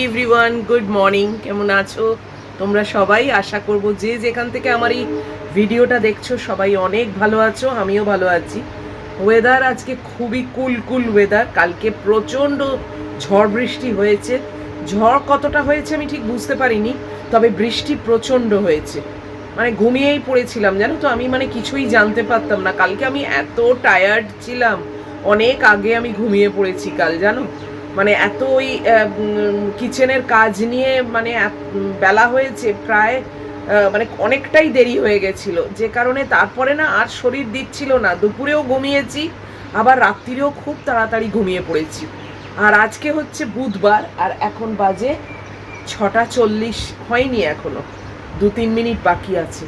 Everyone good morning কেমন আছো? তোমরা সবাই? আশা করব যে যেখান থেকে আমার এই ভিডিওটা দেখছ, সবাই অনেক ভালো আছো, আমিও ভালো আছি। ওয়েদার আজকে খুবই কুল কুল ওয়েদার কালকে প্রচণ্ড ঝড় বৃষ্টি হয়েছে। ঝড় কতটা হয়েছে আমি ঠিক বুঝতে পারিনি, তবে বৃষ্টি প্রচণ্ড হয়েছে। মানে ঘুমিয়েই পড়েছিলাম, জানো তো? আমি মানে কিছুই জানতে পারতাম না। কালকে আমি এত টায়ার্ড ছিলাম। অনেক আগে আমি ঘুমিয়ে পড়েছি কাল, জানো? মানে এত ওই কিচেনের কাজ নিয়ে মানে বেলা হয়েছে প্রায় মানে অনেকটাই দেরি হয়ে গেছিল। যে কারণে তারপরে না আর শরীর দিচ্ছিল না। দুপুরেও ঘুমিয়েছি, আবার রাত্রিরেও খুব তাড়াতাড়ি ঘুমিয়ে পড়েছি। আর আজকে হচ্ছে বুধবার, আর এখন বাজে ছটা চল্লিশ, হয়নি এখনও। দু তিন মিনিট বাকি আছে।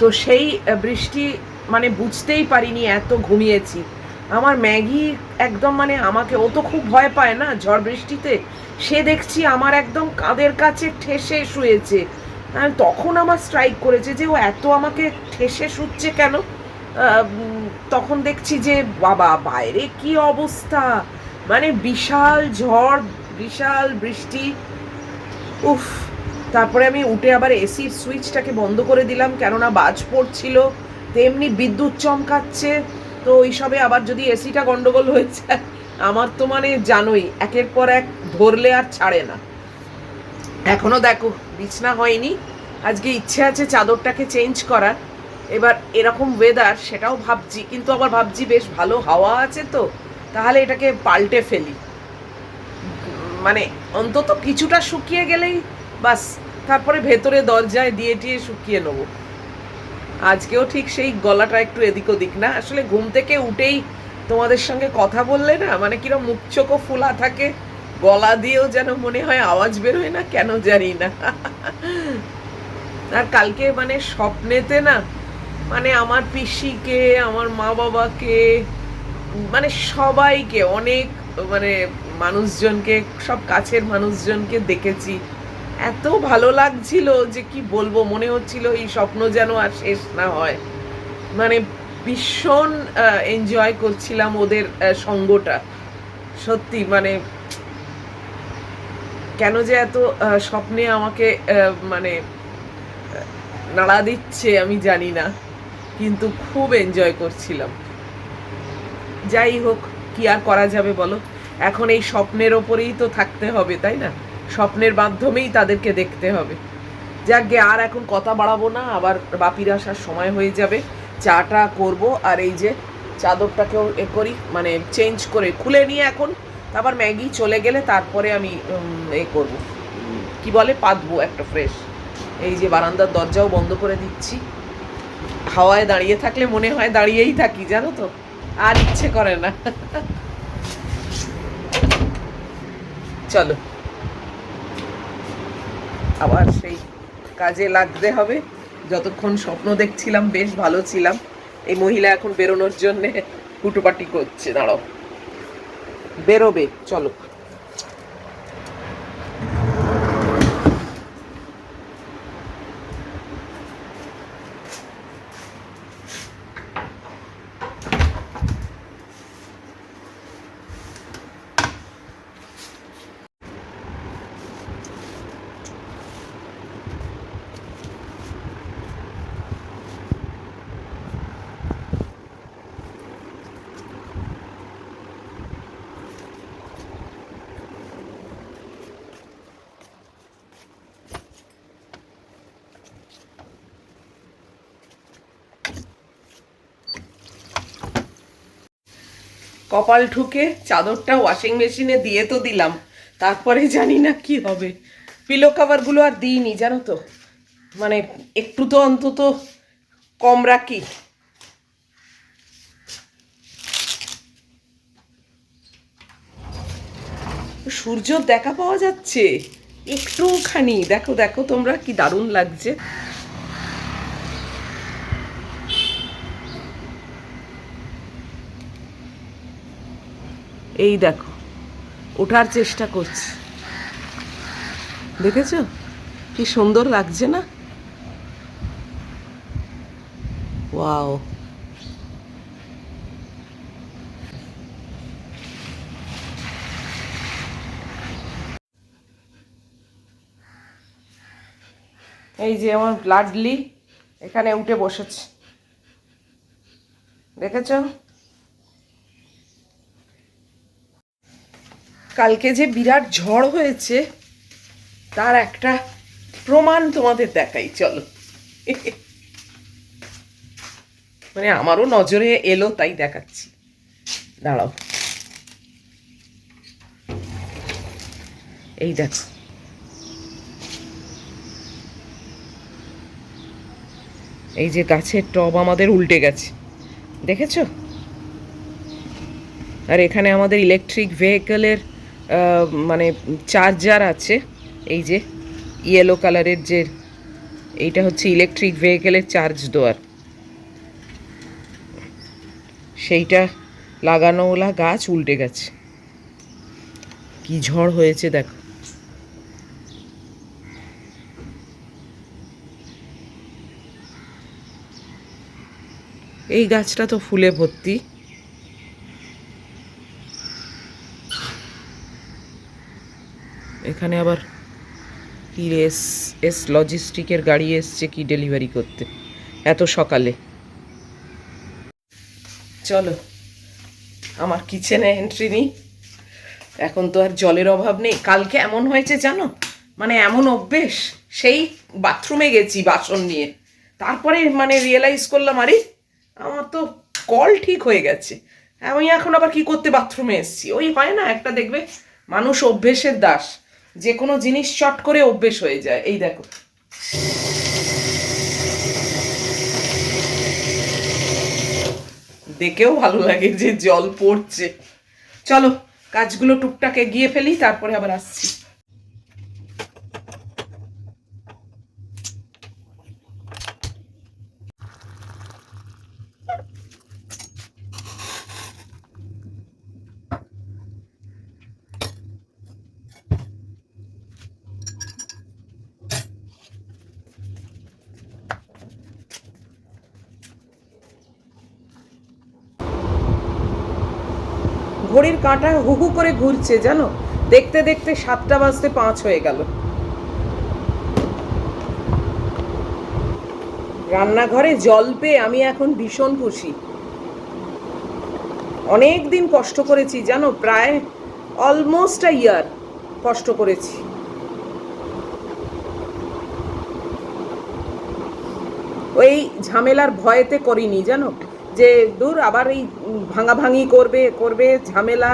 তো সেই বৃষ্টি মানে বুঝতেই পারিনি এত ঘুমিয়েছি। আমার ম্যাগি একদম মানে আমাকে, ও তো খুব ভয় পায় না ঝড় বৃষ্টিতে। সে দেখছি আমার একদম কাঁধের কাছে ঠেসে শুয়েছে। তখন আমার স্ট্রাইক করেছে যে ও এত আমাকে ঠেসে শুচ্ছে কেন? তখন দেখছি যে বাবা, বাইরে কি অবস্থা? মানে বিশাল ঝড়, বিশাল বৃষ্টি। উফ, তারপরে আমি উঠে আবার এসির সুইচটাকে বন্ধ করে দিলাম কেননা বাজ পড়ছিল, তেমনি বিদ্যুৎ চমকাচ্ছে। তো ওইসবে আবার যদি এসিটা গন্ডগোল হয়ে যায়, আমার তো মানে জানোই, একের পর এক ধরলে আর ছাড়ে না। এখনও দেখো, বিছনা হয়নি, আজকে ইচ্ছে আছে চাদরটাকে চেঞ্জ করার। এবার এরকম ওয়েদার সেটাও ভাবছি, কিন্তু আবার ভাবছি বেশ ভালো হাওয়া আছে তো, তাহলে এটাকে পাল্টে ফেলি। মানে অন্তত কিছুটা শুকিয়ে গেলেই বাস, তারপরে ভেতরে দরজায় দিয়ে টিয়ে শুকিয়ে নেব। আজকেও ঠিক সেই গলাটা একটু এদিক ওদিক না। আসলে ঘুম থেকে উঠেই তোমাদের সঙ্গে কথা বললে না মানে কিরম মুখ চোখও ফুলা থাকে, গলা দিয়েও যেন মনে হয় আওয়াজ বেরোয় না, কেন জানি না। আর কালকে মানে স্বপ্নেতে না মানে আমার পিসিকে, আমার মা বাবাকে মানে সবাইকে, অনেক মানে মানুষজনকে, সব কাছের মানুষজনকে দেখেছি। এত ভালো লাগছিল যে কি বলব, মনে হচ্ছিল এই স্বপ্ন যেন আর শেষ না হয়। মানে ভীষণ এনজয় করছিলাম ওদের সঙ্গটা। সত্যি মানে কেন যে এত স্বপ্নে আমাকে মানে নাড়া দিচ্ছে আমি জানি না, কিন্তু খুব এনজয় করছিলাম। যাই হোক, কি আর করা যাবে বলো? এখন এই স্বপ্নের ওপরেই তো থাকতে হবে, তাই না? স্বপ্নের মাধ্যমেই তাদেরকে দেখতে হবে। যাকে আর এখন কথা বাড়াবো না, আবার বাপির আসার সময় হয়ে যাবে। চাটা করব, আর এই যে চাদরটাকেও এ করি মানে চেঞ্জ করে খুলে নিয়ে এখন আবার ম্যাগি চলে গেলে তারপরে আমি এ করব। কি বলে? পাতবো একটা ফ্রেশ এই যে বারান্দার দরজাও বন্ধ করে দিচ্ছি। হাওয়ায় দাঁড়িয়ে থাকলে মনে হয় দাঁড়িয়েই থাকি, জানো তো? আর ইচ্ছে করে না। চলো। আবার সেই কাজে লাগতে হবে। যতক্ষণ স্বপ্ন দেখছিলাম, বেশ ভালো ছিলাম। এই মহিলা এখন বেরোনোর জন্যে কুটোপাটি করছে, দাঁড়াও। বেরোবে, চলো। কপাল ঠুকে চাদরটা ওয়াশিং মেশিনে দিয়ে তো দিলাম। তারপরে জানি না কি হবে। পিলো কাভারগুলো আর দিইনি, জানো তো? মানে একটু তো অন্তত কম রাখি। সূর্য দেখা পাওয়া যাচ্ছে। একটুখানি, দেখো দেখো তোমরা কি দারুণ লাগছে। এই দেখো, ওঠার চেষ্টা করছি। দেখেছ? কি সুন্দর লাগছে না? ওয়াও। এই যে আমার লাডলি এখানে উঠে বসেছে। দেখেছ? কালকে যে বিরাট ঝড় হয়েছে, তার একটা প্রমাণ তোমাদের দেখাই, চলো। মানে আমারও নজরে এলো, তাই দেখাচ্ছি। দাঁড়াও। এই দেখো। এই যে গাছের টব আমাদের উল্টে গেছে। দেখেছ? আর এখানে আমাদের ইলেকট্রিক ভেহিকেলের মানে চার্জার আছে, এই যে ইয়েলো কালারের যে, এইটা হচ্ছে ইলেকট্রিক ভেহিকেলের চার্জ দেওয়ার সেইটা লাগানোওলা গাছ উল্টে গেছে। কি ঝড় হয়েছে দেখো। এই গাছটা তো ফুলে ভর্তি। এখানে আবার কি এস এস লজিস্টিকের গাড়ি এসছে কি ডেলিভারি করতে? এত সকালে। চলো, আমার কিচেনে এন্ট্রি নিই। এখন তো আর জলের অভাব নেই। কালকে এমন হয়েছে জানো? মানে এমন অভ্যেস। সেই বাথরুমে গেছি বাসন নিয়ে। তারপরে মানে রিয়েলাইজ করলাম, আরে, আমার তো কল ঠিক হয়ে গেছে। আমি এখন আবার কি করতে বাথরুমে এসেছি? ওই হয় না, একটা দেখবে মানুষ অভ্যেসের দাস। যে কোনো জিনিস চট করে অভ্যেস হয়ে যায়। এই দেখো। দেখেও ভালো লাগে যে জল পড়ছে। চলো, কাজগুলো টুকটাকে গিয়ে ফেলি, তারপরে আবার আসছি। ঘড়ির কাঁটা হু হু করে ঘুরছে, জানো? দেখতে দেখতে সাতটা বাজতে পাঁচ হয়ে গেল। রান্নাঘরে জল পেয়ে আমি এখন ভীষণ খুশি। অনেক দিন কষ্ট করেছি, জানো? প্রায় অলমোস্ট আ ইয়ার কষ্ট করেছি। ওই ঝামেলার ভয়েতে করিনি, জানো? যে, দূর, আবার এই ভাঙাভাঙি করবে করবে, ঝামেলা,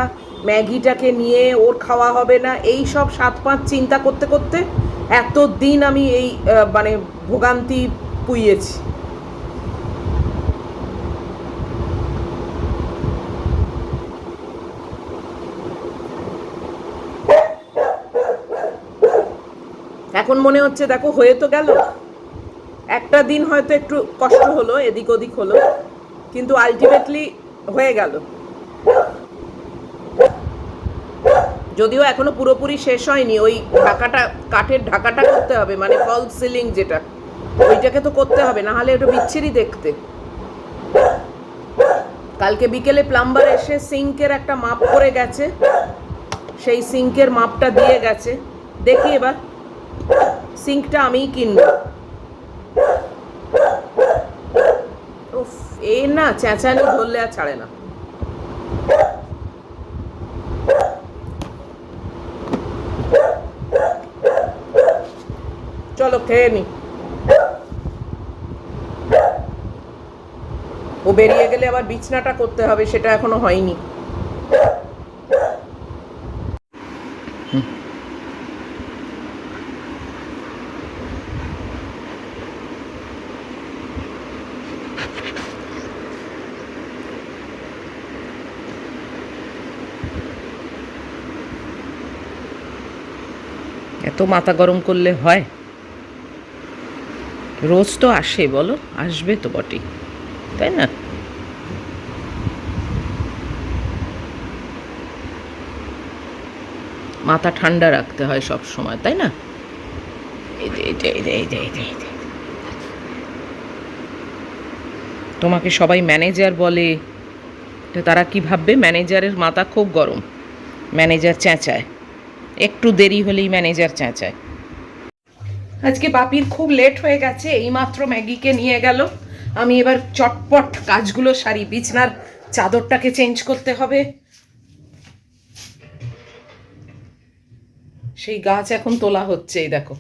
ম্যাগিটাকে নিয়ে ওর খাওয়া হবে না। এই সব সাত পাঁচ চিন্তা করতে করতে এত দিন আমি এই মানে ভোগান্তি পুইয়েছি। এখন মনে হচ্ছে, দেখো, হয়ে তো গেল। একটা দিন হয়তো একটু কষ্ট হলো এদিক ওদিক হলো। কিন্তু আলটিমেটলি হয়ে গেল। যদিও এখনও পুরোপুরি শেষ হয়নি, ওই ঢাকাটা, কাঠের ঢাকাটা করতে হবে মানে ফল সিলিং যেটা, ওইটাকে তো করতে হবে, না হলে ওটা বিচ্ছিরি দেখতে। কালকে বিকেলে প্লাম্বার এসে সিঙ্কের একটা মাপ করে গেছে, সেই সিঙ্কের মাপটা দিয়ে গেছে। দেখি এবার, সিঙ্কটা আমিই কিনবো উফ এ না চেঁচানি ধরলে আর ছাড়ে না। চলো খেয়ে নি। ও বেরিয়ে গেলে আবার বিছনাটা করতে হবে, সেটা এখনও হয়নি। এত মাথা গরম করলে হয়? রোজ তো আসে বলো, আসবে তো বটেই, তাই না? মাথা ঠান্ডা রাখতে হয় সব সময়, তাই না। তোমাকে সবাই ম্যানেজার বলে তারা কি ভাববে? ম্যানেজারের মাথা খুব গরম, ম্যানেজার চেঁচায়। একটু দেরি হলেই ম্যানেজার চেঁচায়। আজকে বাপির খুব লেট হয়ে গেছে, এইমাত্র ম্যাগিকে নিয়ে গেল। আমি এবার চটপট কাজগুলো সারি, বিছনার চাদরটাকে চেঞ্জ করতে হবে। সেই গাছ এখন তোলা হচ্ছে এই দেখো।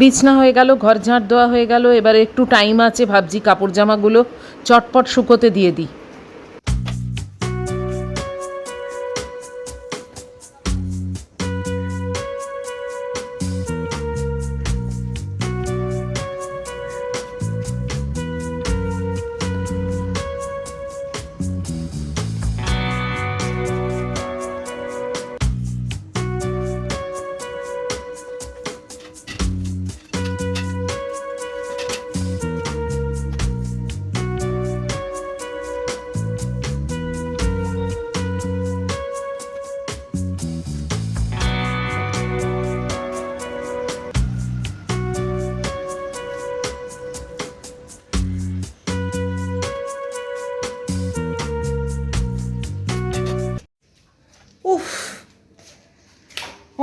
বিছনা হয়ে গেল, ঘর ঝাঁট দেওয়া হয়ে গেল, এবার একটু টাইম আছে, ভাবছি কাপড় জামাগুলো চটপট শুকোতে দিয়ে দিই।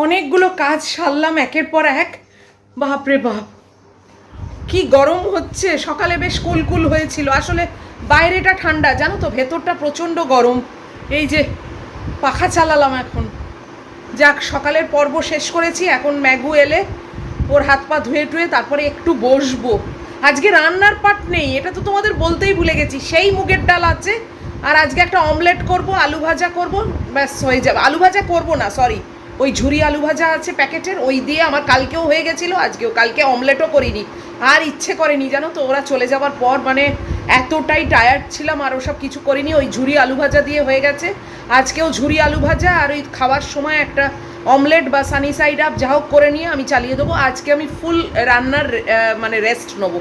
অনেকগুলো কাজ সারলাম একের পর এক। বাপরে বাপ। কি গরম হচ্ছে। সকালে বেশ কুলকুল হয়েছিল। আসলে বাইরেটা ঠান্ডা, জানো তো? ভেতরটা প্রচণ্ড গরম। এই যে, পাখা চালালাম এখন। যাক, সকালের পর্ব শেষ করেছি। এখন ম্যাগু এলে ওর হাত পা ধুয়ে টুয়ে তারপরে একটু বসবো। আজকে রান্নার পাট নেই, এটা তো তোমাদের বলতেই ভুলে গেছি। সেই মুগের ডাল আছে। আর আজকে একটা অমলেট করব, আলু ভাজা করব, ব্যাস হয়ে যাবে। আলু ভাজা করব না সরি ওই ঝুরি আলু ভাজা আছে প্যাকেটের, ওই দিয়ে আমার কালকেও হয়ে গেছিল, আজকেও, কালকে অমলেটও করিনি। আর ইচ্ছে করেনি, জানো তো, ওরা চলে যাওয়ার পর মানে এতটাই টায়ার্ড ছিলাম, আর ওসব কিছু করিনি, ওই ঝুরি আলু ভাজা দিয়ে হয়ে গেছে। আজকেও ঝুরি আলু ভাজা, আর ওই খাওয়ার সময় একটা অমলেট বা সানি সাইড আপ যা হোক করে নিয়ে আমি চালিয়ে দেবো। আজকে আমি ফুল রান্নার মানে রেস্ট নেব,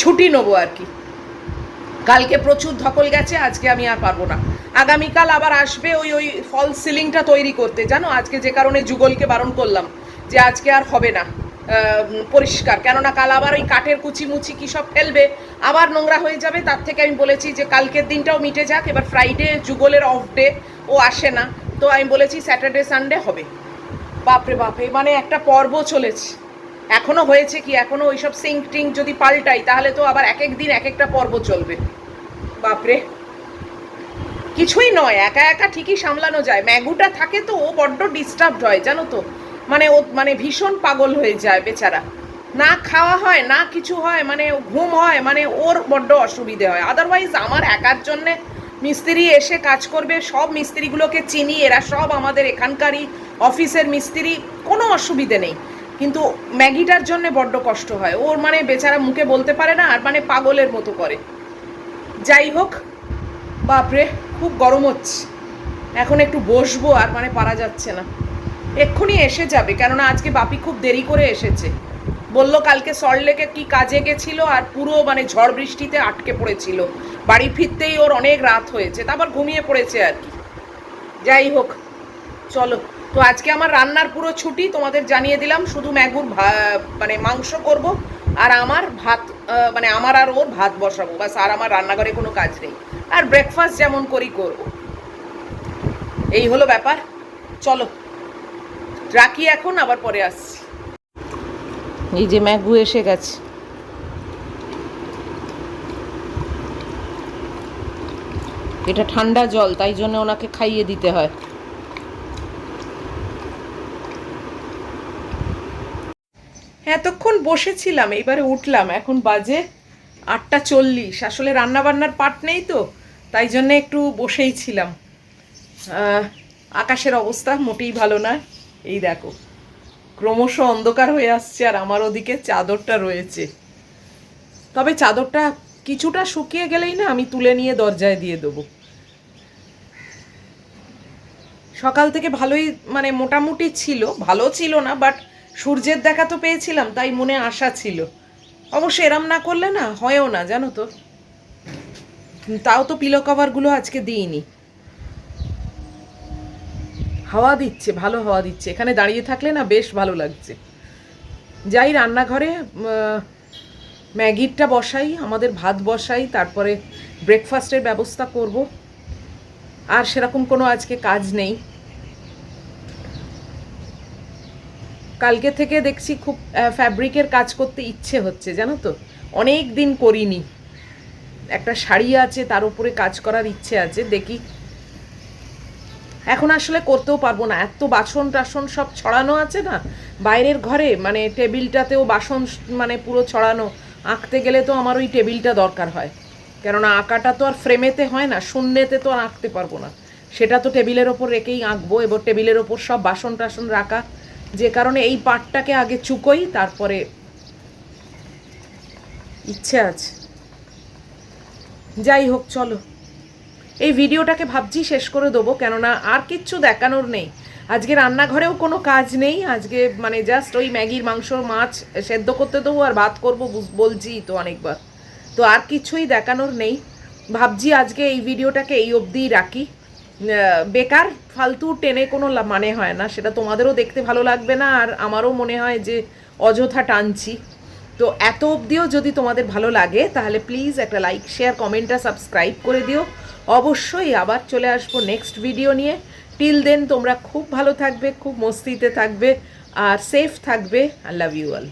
ছুটি নেব আর কি। কালকে প্রচুর ধকল গেছে, আজকে আমি আর পারব না। আগামীকাল আবার আসবে ওই ওই ফল সিলিংটা তৈরি করতে, জানো? আজকে যে কারণে যুগলকে বারণ করলাম যে আজকে আর হবে না পরিষ্কার। কেননা কাল আবার ওই কাঠের কুচি মুচি কী সব ফেলবে, আবার নোংরা হয়ে যাবে, তার থেকে আমি বলেছি যে কালকের দিনটাও মিটে যাক, এবার ফ্রাইডে যুগলের অফ ডে ও আসে না। তো আমি বলেছি স্যাটারডে সানডে হবে। বাপরে বাপরে মানে একটা পর্ব চলেছে। এখনও হয়েছে কি, এখনও ওইসব সিঙ্ক টিঙ্ক যদি পাল্টাই, তাহলে তো আবার এক এক দিন এক একটা পর্ব চলবে। বাপরে কিছুই নয়, একা একা ঠিকই সামলানো যায়। ম্যাগুটা থাকে তো, ও বড্ড ডিস্টার্বড হয়, জানো তো? মানে ও মানে ভীষণ পাগল হয়ে যায় বেচারা। না খাওয়া হয়, না কিছু হয় মানে ঘুম হয় মানে ওর বড্ড অসুবিধে হয়। আদারওয়াইজ আমার একার জন্যে মিস্ত্রি এসে কাজ করবে, সব মিস্ত্রিগুলোকে চিনি, এরা সব আমাদের এখানকারই অফিসের মিস্ত্রি, কোনো অসুবিধে নেই। কিন্তু ম্যাগিটার জন্য বড্ড কষ্ট হয়। ওর মানে বেচারা মুখে বলতে পারে না, আর মানে পাগলের মতো করে। যাই হোক বাপরে, খুব গরম হচ্ছে। এখন একটু বসবো আর মানে পারা যাচ্ছে না। এক্ষুনি এসে যাবে, কেননা আজকে বাপি খুব দেরি করে এসেছে। বলল কালকে সল্টলেকে কি কাজে গেছিল আর পুরো মানে ঝড় বৃষ্টিতে আটকে পড়েছিল। বাড়ি ফিরতেই ওর অনেক রাত হয়েছে তারপর ঘুমিয়ে পড়েছে আর কি। যাই হোক, চলো। তো আজকে আমার রান্নার পুরো ছুটি তোমাদের জানিয়ে দিলাম, শুধু ম্যাগুর মানে মাংস করব আর আমার ভাত মানে আমার আর ওর ভাত বসাবো। বাস আর আমার রান্নাঘরে কোনো কাজ নেই। আর ব্রেকফাস্ট যেমন করি করব। এই হলো ব্যাপার। চলো, রাখি এখন, আবার পরে আসছি। এই যে ম্যাগু এসে গেছে। এটা ঠান্ডা জল, তাই জন্য ওনাকে খাইয়ে দিতে হয়। এতক্ষণ বসেছিলাম এইবারে উঠলাম। এখন বাজে আটটা চল্লিশ। আসলে রান্না বান্নার পাট নেই তো। তাই জন্য একটু বসেই ছিলাম। আকাশের অবস্থা মোটেই ভালো না এই দেখো, ক্রমশ অন্ধকার হয়ে আসছে আর আমার ওদিকে চাদরটা রয়েছে। তবে চাদরটা কিছুটা শুকিয়ে গেলেই না আমি তুলে নিয়ে দরজায় দিয়ে দেবো। সকাল থেকে ভালোই মানে মোটামুটি ছিল, ভালো ছিল না বাট সূর্যের দেখা তো পেয়েছিলাম, তাই মনে আশা ছিল। অবশ্য এরম না করলে না, হয়ও না, জানো তো। তাও তো পিলো কভারগুলো আজকে দিইনি। হাওয়া দিচ্ছে, ভালো হাওয়া দিচ্ছে। এখানে দাঁড়িয়ে থাকলে না বেশ ভালো লাগছে। যাই রান্নাঘরে ম্যাগিরটা বসাই, আমাদের ভাত বসাই, তারপরে ব্রেকফাস্টের ব্যবস্থা করব। আর সেরকম কোনো আজকে কাজ নেই। কালকে থেকে দেখছি খুব ফ্যাব্রিকের কাজ করতে ইচ্ছে হচ্ছে, জানো তো? অনেক দিন করিনি। একটা শাড়ি আছে, তার উপরে কাজ করার ইচ্ছে আছে, দেখি। এখন আসলে করতেও পারব না। এত বাসন টাসন সব ছড়ানো আছে না? বাইরের ঘরে মানে টেবিলটাতেও বাসন মানে পুরো ছড়ানো। আঁকতে গেলে তো আমার ওই টেবিলটা দরকার হয়। কেননা আঁকাটা তো আর ফ্রেমেতে হয় না, শূন্যেতে তো আর আঁকতে পারব না। সেটা তো টেবিলের ওপর রেখেই আঁকবো, এবার টেবিলের ওপর সব বাসন টাসন রাখা। যে কারণে এই পাটটাকে আগে চুকোই, তারপরে ইচ্ছে আছে। যাই হোক, চলো। এই ভিডিওটাকে ভাবছি শেষ করে দেবো, কেননা আর কিচ্ছু দেখানোর নেই। আজকে রান্নাঘরেও কোনো কাজ নেই, আজকে মানে জাস্ট ওই ম্যাগির মাংস, মাছ সেদ্ধ করতে দেবো আর ভাত করব বলছি তো অনেকবার। তো আর কিছুই দেখানোর নেই। ভাবছি আজকে এই ভিডিওটাকে এই অবধিই রাখি। বেকার, ফালতু টেনে কোনো মানে হয় না, সেটা তোমাদেরও দেখতে ভালো লাগবে না, আর আমারও মনে হয় যে অযথা টানছি। তো এত অবধিও যদি তোমাদের ভালো লাগে, তাহলে প্লিজ একটা লাইক শেয়ার কমেন্ট আর সাবস্ক্রাইব করে দিও। অবশ্যই আবার চলে আসব নেক্সট ভিডিও নিয়ে। টিল দেন তোমরা খুব ভালো থাকবে, খুব মস্তিতে থাকবে, আর সেফ থাকবে। I love you all